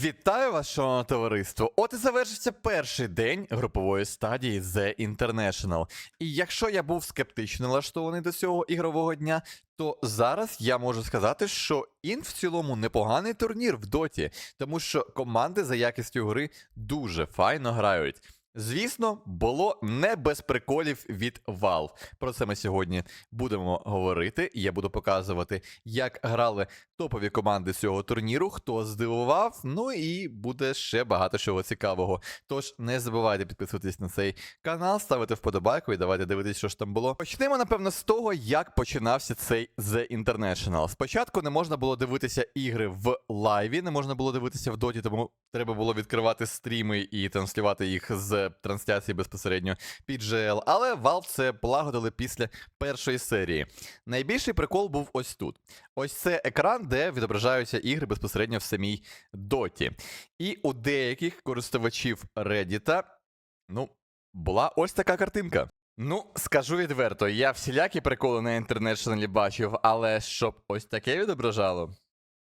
Вітаю вас, шановне товариство! От і завершився перший день групової стадії The International. І якщо я був скептично налаштований до цього ігрового дня, то зараз я можу сказати, що ін в цілому непоганий турнір в доті, тому що команди за якістю гри дуже файно грають. Звісно, було не без приколів від Valve. Про це ми сьогодні будемо говорити. Я буду показувати, як грали топові команди цього турніру, хто здивував. Ну і буде ще багато чого цікавого. Тож не забувайте підписуватись на цей канал, ставити вподобайку і давайте дивитись, що ж там було. Почнемо, напевно, з того, як починався цей The International. Спочатку не можна було дивитися ігри в лайві, не можна було дивитися в доті, тому треба було відкривати стріми і транслювати їх з трансляції безпосередньо під GL. Але Valve це полагодили після першої серії. Найбільший прикол був ось тут. Ось це екран, де відображаються ігри безпосередньо в самій доті. І у деяких користувачів Reddit, ну, була ось така картинка. Ну, скажу відверто, я всілякі приколи на інтернешнлі бачив, але щоб ось таке відображало.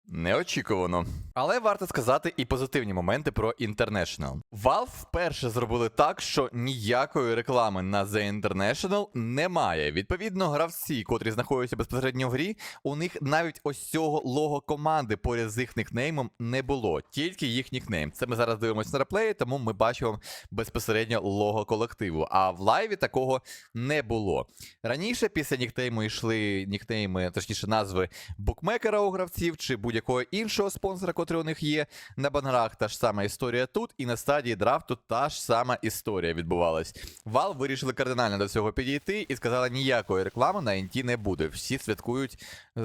Неочікувано. Але варто сказати і позитивні моменти про International. Valve вперше зробили так, що ніякої реклами на The International немає. Відповідно, гравці, котрі знаходяться безпосередньо в грі, у них навіть ось цього лого команди поряд з їх нікнеймом не було, тільки їх нікнейм. Це ми зараз дивимося на реплеї, тому ми бачимо безпосередньо лого колективу. А в лайві такого не було. Раніше після нікнейму йшли нікнейми, точніше, назви букмекера у гравців чи будь-якого іншого спонсора, котрий у них є на банерах. Та ж сама історія тут, і на стадії драфту та ж сама історія відбувалась. Valve вирішили кардинально до цього підійти і сказали, ніякої реклами на інті не буде. Всі святкують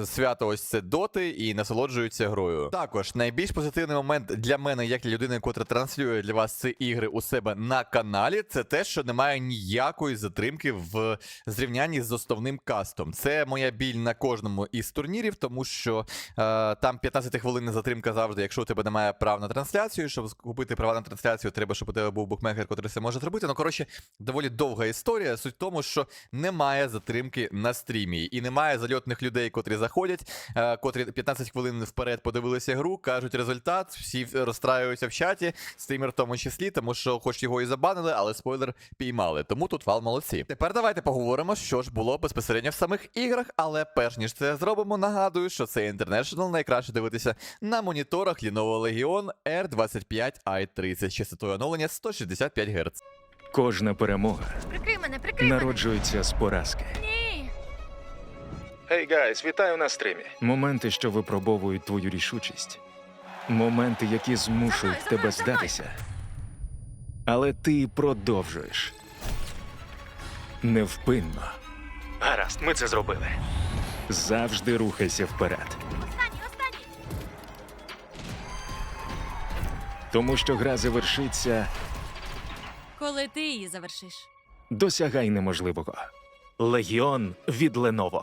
свято ось це доти і насолоджуються грою. Також найбільш позитивний момент для мене, як для людини, котра транслює для вас ці ігри у себе на каналі, це те, що немає ніякої затримки в зрівнянні з основним кастом. Це моя біль на кожному із турнірів, тому що е, там 15 хвилин затримка завжди, якщо у тебе немає прав на трансляцію. Щоб купити права на трансляцію, треба, щоб у тебе був букмекер, котрий це може зробити. Ну, коротше, доволі довга історія. Суть в тому, що немає затримки на стрімі, і немає зальотних людей, котрі заходять, е, котрі 15 хвилин вперед подивилися гру, кажуть результат, всі розстраюються в чаті, стрімер в тому числі, тому що, хоч його і забанили, але спойлер піймали. Тому тут вал молодці. Тепер давайте поговоримо, що ж було безпосередньо в самих іграх. Але перш ніж це зробимо, нагадую, що це International найкраще дивитися на моніторах Lenovo Legion R25i30 з частотою оновлення 165 Гц. Кожна перемога Прикрий мене, прикрий народжується з поразки. Ні. Гей, гайс, вітаю на стрімі. Моменти, що випробовують твою рішучість. Моменти, які змушують За мною, за тебе мною, за мною. здатися. Але ти продовжуєш. Невпинно. Гаразд, ми це зробили. Завжди рухайся вперед. Тому що гра завершиться, Коли ти її завершиш. досягай неможливого. Легіон від Lenovo.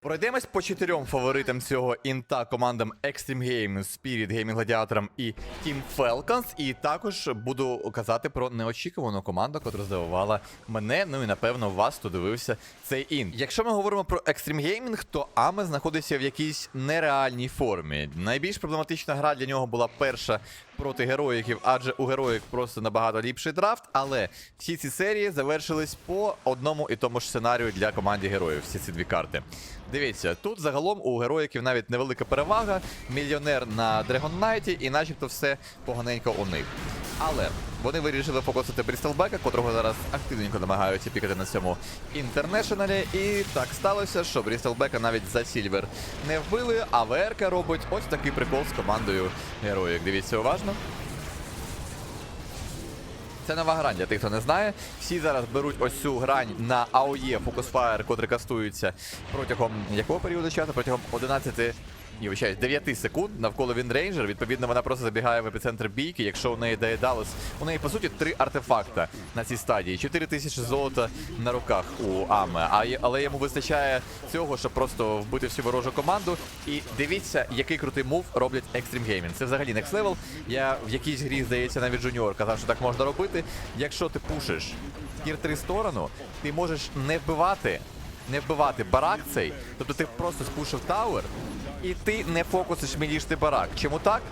Пройдемось по чотирьом фаворитам цього інта командам Extreme Games, Spirit, Gaming Gladiator і Team Falcons. І також буду казати про неочікувану команду, яка здивувала мене. Ну і напевно вас, хто дивився цей інт. Якщо ми говоримо про Extreme Gaming, то Аме знаходиться в якійсь нереальній формі. Найбільш проблематична гра для нього була перша проти героїків, адже у героїк просто набагато ліпший драфт. Але всі ці серії завершились по одному і тому ж сценарію для команди героїв. Всі ці дві карти. Дивіться, тут загалом у героїків навіть невелика перевага. Мільйонер на Dragon Knight, і начебто все поганенько у них. Але вони вирішили фокусити Брістелбека, котрого зараз активненько намагаються пікати на цьому інтернешналі. І так сталося, що Брістелбека навіть за Сільвер не вбили, а ВРК робить ось такий прикол з командою героїк. Дивіться уважно. Це нова грань для тих, хто не знає. Всі зараз беруть ось цю грань на AOE Focus Fire, котрий кастується протягом якого періоду часу? Протягом 11 ні, вибачаюсь, 9 секунд навколо Вінрейнджер. Відповідно, вона просто забігає в епіцентр бійки. Якщо у неї Daedalus, у неї по суті три артефакта на цій стадії. 4 тисячі золота на руках у Аме. А але йому вистачає цього, щоб просто вбити всю ворожу команду. І дивіться, який крутий мув роблять Extreme Gaming. Це взагалі next level. Я в якійсь грі, здається, навіть Junior казав, що так можна робити. Якщо ти пушиш тір 3 сторону, ти можеш не вбивати. Не вбивати барак цей, тобто ти просто спушив тауер, і ти не фокусиш мілішти барак. Чому так?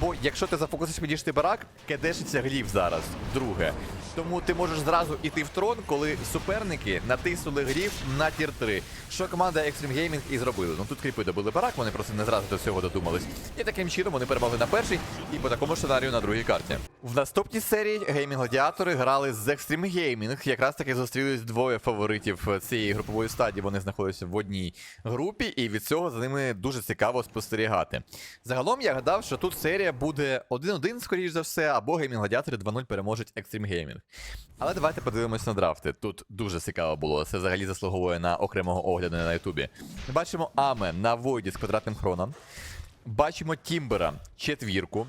Бо якщо ти зафокусиш мілішти барак, кедешиться глів зараз. Друге. Тому ти можеш зразу іти в трон, коли суперники натиснули гліф на тір 3. Що команда Extreme Gaming і зробили. Ну тут кріпи добили барак, вони просто не зразу до цього додумались. І таким чином вони перемогли на першій і по такому сценарію на другій карті. В наступній серії геймінг гладіатори грали з Extreme Gaming. Якраз таки зустрілись двоє фаворитів цієї групової стадії. Вони знаходилися в одній групі, і від цього за ними дуже цікаво спостерігати. Загалом я гадав, що тут серія буде 1-1, скоріш за все, або геймінг гладіатори 2-0 переможуть Extreme Gaming. Але давайте подивимось на драфти. Тут дуже цікаво було. Це взагалі заслуговує на окремого огляду на Ютубі. Ми бачимо Аме на Войді з квадратним хроном. Бачимо Тімбера четвірку.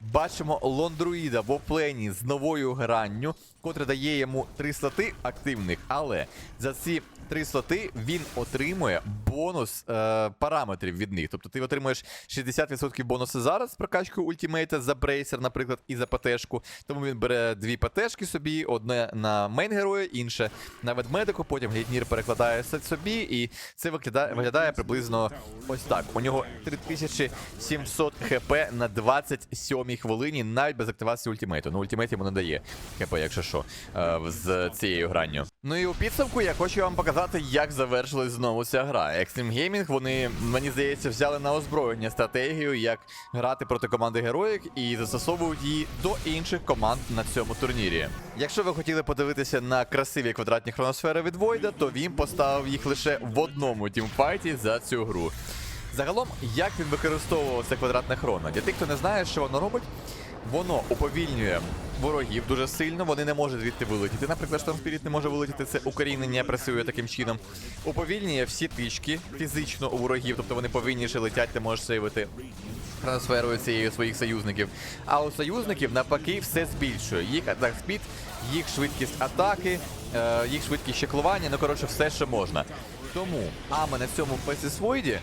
Бачимо Лондруїда в оплені з новою гранню, котра дає йому три слоти активних, але за ці три слоти він отримує бонус е, параметрів від них. Тобто ти отримуєш 60% бонусу зараз з прокачкою ультимейта за брейсер, наприклад, і за ПТшку. Тому він бере дві ПТшки собі, одне на мейн героя, інше на ведмедику, потім Глітнір перекладає собі, і це виглядає, виглядає приблизно ось так. У нього 3700 хп на 27 хвилині, навіть без активації ультимейту. Ну, ультимейт йому не дає хп, якщо що, е, з цією гранню. Ну і у підсумку я хочу вам показати, як завершилась знову ця гра. Extreme Gaming, вони, мені здається, взяли на озброєння стратегію, як грати проти команди героїк, і застосовують її до інших команд на цьому турнірі. Якщо ви хотіли подивитися на красиві квадратні хроносфери від Войда, то він поставив їх лише в одному тімфайті за цю гру. Загалом, як він використовував це квадратне хроно? Для тих, хто не знає, що воно робить, воно уповільнює ворогів дуже сильно, вони не можуть звідти вилетіти. Наприклад, Spirit не може вилетіти, це укорінення працює таким чином. Уповільнює всі тички фізично у ворогів, тобто вони повільніше летять, ти можеш сейвити трансферою цією своїх союзників. А у союзників навпаки все збільшує. Їх атак спід, їх швидкість атаки, е, їх швидкість чеклування, ну коротше, все, що можна. Тому Аме на цьому песісвойді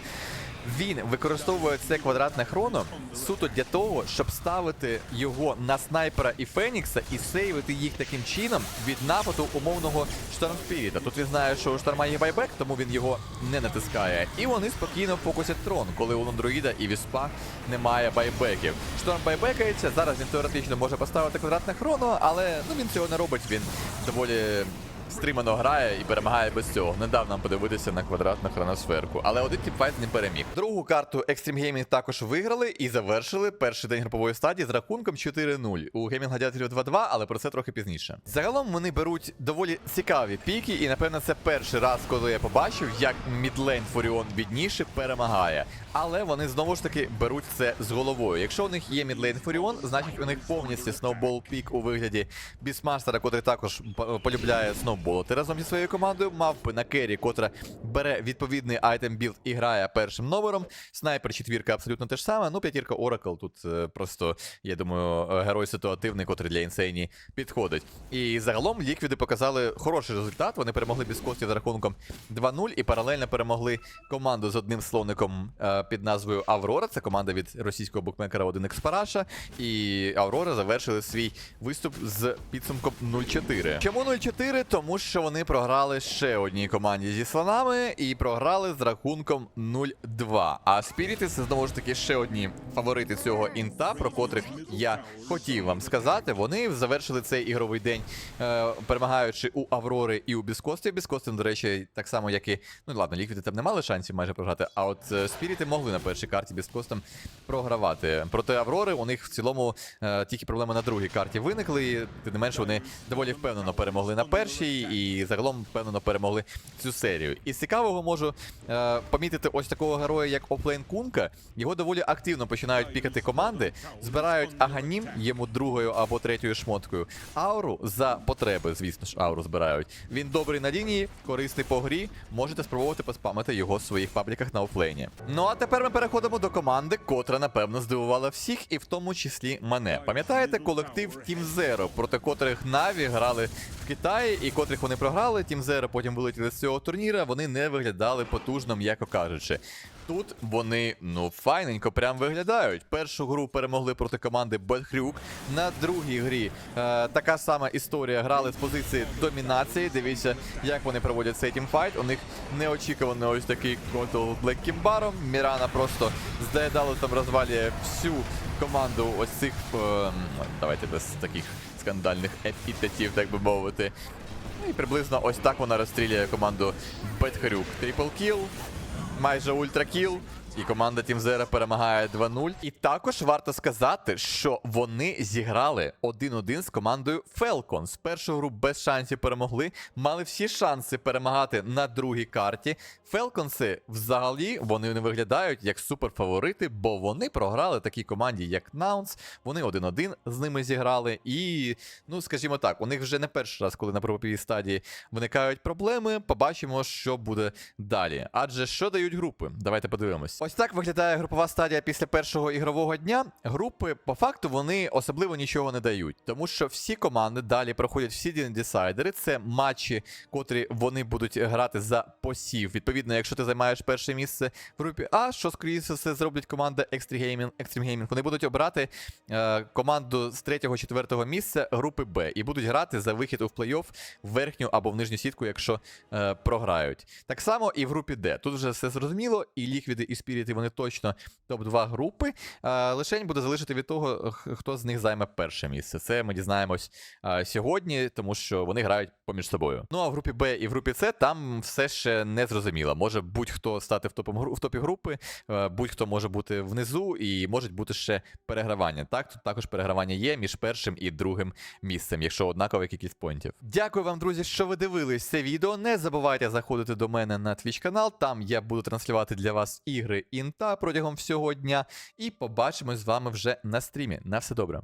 він використовує це квадратне хроно суто для того, щоб ставити його на снайпера і Фенікса і сейвити їх таким чином від нападу умовного Штормспіріта. Тут він знає, що у шторма є байбек, тому він його не натискає. І вони спокійно фокусять трон, коли у Лондроїда і Віспа немає байбеків. Шторм байбекається. Зараз він теоретично може поставити квадратне хроно, але ну він цього не робить. Він доволі стримано грає і перемагає без цього. Не дав нам подивитися на квадратну хроносферку. Але один тімфайт не переміг. Другу карту Extreme Gaming також виграли і завершили перший день групової стадії з рахунком 4-0. У Gaming Gladiatorів 2-2, але про це трохи пізніше. Загалом вони беруть доволі цікаві піки, і напевно це перший раз, коли я побачив, як мідлейн Фуріон бідніше перемагає. Але вони знову ж таки беруть це з головою. Якщо у них є мідлейн Фуріон, значить у них повністю сноубол пік у вигляді Бісмастера, котрий також п- полюбляє сноуболити разом зі своєю командою. Мавпи на кері, котра бере відповідний айтем білд і грає першим номером. Снайпер четвірка абсолютно те ж саме. Ну, п'ятірка Оракл тут е, просто, я думаю, е, герой ситуативний, котрий для інсейні підходить. І загалом ліквіди показали хороший результат. Вони перемогли Біскості з рахунком 2-0 і паралельно перемогли команду з одним словником е, під назвою Аврора. Це команда від російського букмекера 1x Параша. І Аврора завершили свій виступ з підсумком 0-4. Чому 0-4? Тому що вони програли ще одній команді зі слонами і програли з рахунком 0-2. А Спіріти це знову ж таки ще одні фаворити цього інта, про котрих я хотів вам сказати. Вони завершили цей ігровий день, е, перемагаючи у Аврори і у Біскості. Біскости, до речі, так само, як і. Ну ладно, ліквіди там не мали шансів майже програти. А от е, Спіріти могли на першій карті Біскостом програвати. Проти Аврори у них в цілому е, тільки проблеми на другій карті виникли. Тим не менше, вони доволі впевнено перемогли на першій і загалом впевнено перемогли цю серію. І з цікавого можу е, помітити ось такого героя, як Офлейн Кунка. Його доволі активно починають пікати команди, збирають аганім йому другою або третьою шмоткою. Ауру за потреби, звісно ж, ауру збирають. Він добрий на лінії, корисний по грі. Можете спробувати поспамити його в своїх пабліках на офлейні. Ну а тепер ми переходимо до команди, котра напевно здивувала всіх, і в тому числі мене. Пам'ятаєте колектив Team Zero, проти котрих Наві грали Китаї, і котрих вони програли. Team Zero потім вилетіли з цього турніра. Вони не виглядали потужно, м'яко кажучи. Тут вони ну файненько прям виглядають. Першу гру перемогли проти команди Бетхрюк. На другій грі е, така сама історія. Грали з позиції домінації. Дивіться, як вони проводять цей тімфайт. У них неочікувано ось такий котл Кімбаром. Мірана просто з Деедалусом розвалює всю команду ось цих. е, давайте без таких скандальних епітетів, так би мовити. Ну і приблизно ось так вона розстрілює команду Бетхарюк. Трипл кіл, майже ультракіл. І команда Team Zero перемагає 2-0. І також варто сказати, що вони зіграли 1-1 з командою Falcons. Першу гру без шансів перемогли. Мали всі шанси перемагати на другій карті. Фелконси взагалі вони не виглядають як суперфаворити, бо вони програли такій команді, як Наунс. Вони 1-1 з ними зіграли. І, ну скажімо так, у них вже не перший раз, коли на груповій стадії виникають проблеми. Побачимо, що буде далі. Адже що дають групи? Давайте подивимось. Ось так виглядає групова стадія після першого ігрового дня. Групи, по факту, вони особливо нічого не дають, тому що всі команди далі проходять всі десайдери. Це матчі, котрі вони будуть грати за посів. Відповідно, якщо ти займаєш перше місце в групі А, що скоріше все зроблять команда Extreme Gaming, Extreme Gaming, вони будуть обрати е, команду з 3-4 місця групи Б і будуть грати за вихід у плей-офф в верхню або в нижню сітку, якщо е, програють. Так само і в групі Д. Тут вже все зрозуміло, і ліквіди, і спіріти вони точно топ-2 групи. Лишень буде залежати від того, хто з них займе перше місце. Це ми дізнаємось сьогодні, тому що вони грають поміж собою. Ну а в групі Б і в групі С там все ще не зрозуміло. Може будь-хто стати в, топом, в топі групи, будь-хто може бути внизу, і можуть бути ще перегравання. Так, тут також перегравання є між першим і другим місцем, якщо однакова кількість поінтів. Дякую вам, друзі, що ви дивились це відео. Не забувайте заходити до мене на Twitch канал. Там я буду транслювати для вас ігри інта протягом всього дня. І побачимось з вами вже на стрімі. На все добре.